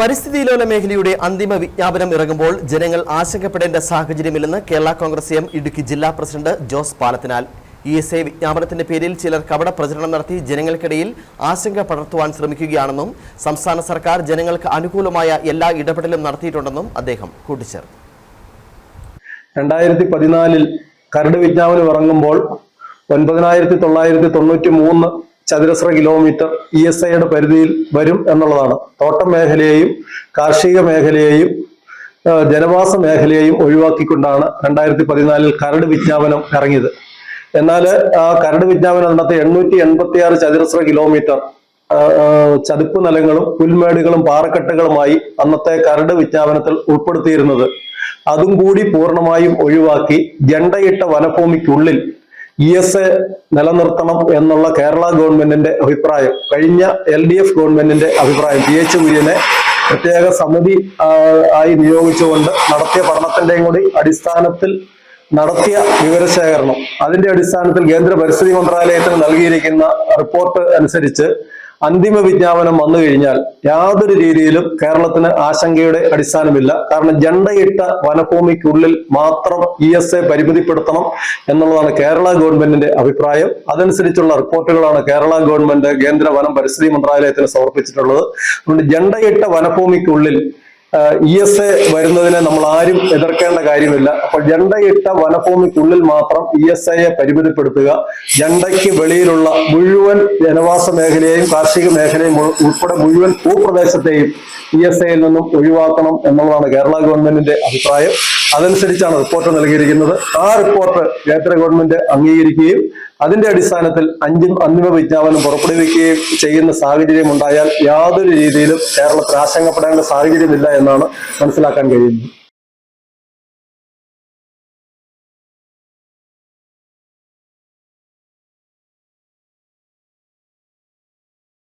പരിസ്ഥിതിലോല മേഖലയുടെ അന്തിമ വിജ്ഞാപനം ഇറങ്ങുമ്പോൾ ജനങ്ങൾ ആശങ്കപ്പെടേണ്ട സാഹചര്യമില്ലെന്ന് കേരള കോൺഗ്രസ് എം ഇടുക്കി ജില്ലാ president Jose Palathinal. E S I വിജ്ഞാപനത്തിന്റെ പേരിൽ ചിലർ കപട പ്രചരണം നടത്തി ജനങ്ങൾക്കിടയിൽ ആശങ്ക പടർത്തുവാൻ ശ്രമിക്കുകയാണെന്നും സംസ്ഥാന സർക്കാർ ജനങ്ങൾക്ക് അനുകൂലമായ എല്ലാ ഇടപെടലും നടത്തിയിട്ടുണ്ടെന്നും അദ്ദേഹം കൂട്ടിച്ചേർത്തു. രണ്ടായിരത്തി പതിനാലിൽ കരട് വിജ്ഞാപനം ഇറങ്ങുമ്പോൾ ഒൻപതിനായിരത്തി തൊള്ളായിരത്തി തൊണ്ണൂറ്റി മൂന്ന് ചതുരശ്ര കിലോമീറ്റർ ഇ എസ് ഐയുടെ പരിധിയിൽ വരും എന്നുള്ളതാണ്. തോട്ടം മേഖലയെയും കാർഷിക മേഖലയെയും ജനവാസ മേഖലയെയും ഒഴിവാക്കിക്കൊണ്ടാണ് രണ്ടായിരത്തി പതിനാലിൽ കരട് വിജ്ഞാപനം ഇറങ്ങിയത്. എന്നാൽ ആ കരട് വിജ്ഞാപനം നടത്തിയ എണ്ണൂറ്റി എൺപത്തി ആറ് ചതുരശ്ര കിലോമീറ്റർ ചതുപ്പ് നിലങ്ങളും പുൽമേടുകളും പാറക്കെട്ടുകളുമായി അന്നത്തെ കരട് വിജ്ഞാപനത്തിൽ ഉൾപ്പെടുത്തിയിരുന്നത്. അതും കൂടി പൂർണമായും ഒഴിവാക്കി ജണ്ടയിട്ട വനഭൂമിക്കുള്ളിൽ ഇ എസ് എ നിലനിർത്തണം എന്നുള്ള കേരള ഗവൺമെന്റിന്റെ അഭിപ്രായം കഴിഞ്ഞ എൽ ഡി എഫ് ഗവൺമെന്റിന്റെ അഭിപ്രായം പി എച്ച് കുര്യനെ പ്രത്യേക സമിതി ആയി നിയോഗിച്ചുകൊണ്ട് നടത്തിയ പഠനത്തിന്റെയും കൂടി അടിസ്ഥാനത്തിൽ നടത്തിയ വിവരശേഖരണം. അതിന്റെ അടിസ്ഥാനത്തിൽ കേന്ദ്ര പരിസ്ഥിതി മന്ത്രാലയത്തിന് നൽകിയിരിക്കുന്ന റിപ്പോർട്ട് അനുസരിച്ച് അന്തിമ വിജ്ഞാപനം വന്നു കഴിഞ്ഞാൽ യാതൊരു രീതിയിലും കേരളത്തിന് ആശങ്കയുടെ അടിസ്ഥാനമില്ല. കാരണം ജണ്ടയിട്ട വനഭൂമിക്കുള്ളിൽ മാത്രം ഇ എസ് എ പരിമിതിപ്പെടുത്തണം എന്നുള്ളതാണ് കേരള ഗവൺമെന്റിന്റെ അഭിപ്രായം. അതനുസരിച്ചുള്ള റിപ്പോർട്ടുകളാണ് കേരള ഗവൺമെന്റ് കേന്ദ്ര വനം പരിസ്ഥിതി മന്ത്രാലയത്തിന് സമർപ്പിച്ചിട്ടുള്ളത്. അതുകൊണ്ട് ജണ്ടയിട്ട വനഭൂമിക്കുള്ളിൽ ഇ എസ് എ വരുന്നതിനെ നമ്മൾ ആരും എതിർക്കേണ്ട കാര്യമില്ല. അപ്പൊ ജണ്ടയിട്ട വനഭൂമിക്കുള്ളിൽ മാത്രം ഇ എസ് ഐയെ പരിമിതപ്പെടുത്തുക. ജണ്ടയ്ക്ക് വെളിയിലുള്ള മുഴുവൻ ജനവാസ മേഖലയെയും കാർഷിക മേഖലയും ഉൾപ്പെടെ മുഴുവൻ ഭൂപ്രദേശത്തെയും ഇ എസ് ഐയിൽ നിന്നും ഒഴിവാക്കണം എന്നുള്ളതാണ് കേരള ഗവൺമെന്റിന്റെ അഭിപ്രായം. അതനുസരിച്ചാണ് റിപ്പോർട്ട് നൽകിയിരിക്കുന്നത്. ആ റിപ്പോർട്ട് കേന്ദ്ര ഗവൺമെന്റ് അംഗീകരിക്കുകയും അതിന്റെ അടിസ്ഥാനത്തിൽ അഞ്ചും അന്തിമ വിജ്ഞാപനം പുറപ്പെടുവിക്കുകയും ചെയ്യുന്ന സാഹചര്യം ഉണ്ടായാൽ യാതൊരു രീതിയിലും കേരളത്തിൽ ആശങ്കപ്പെടേണ്ട സാഹചര്യമില്ല എന്നാണ് മനസ്സിലാക്കാൻ കഴിയുന്നത്.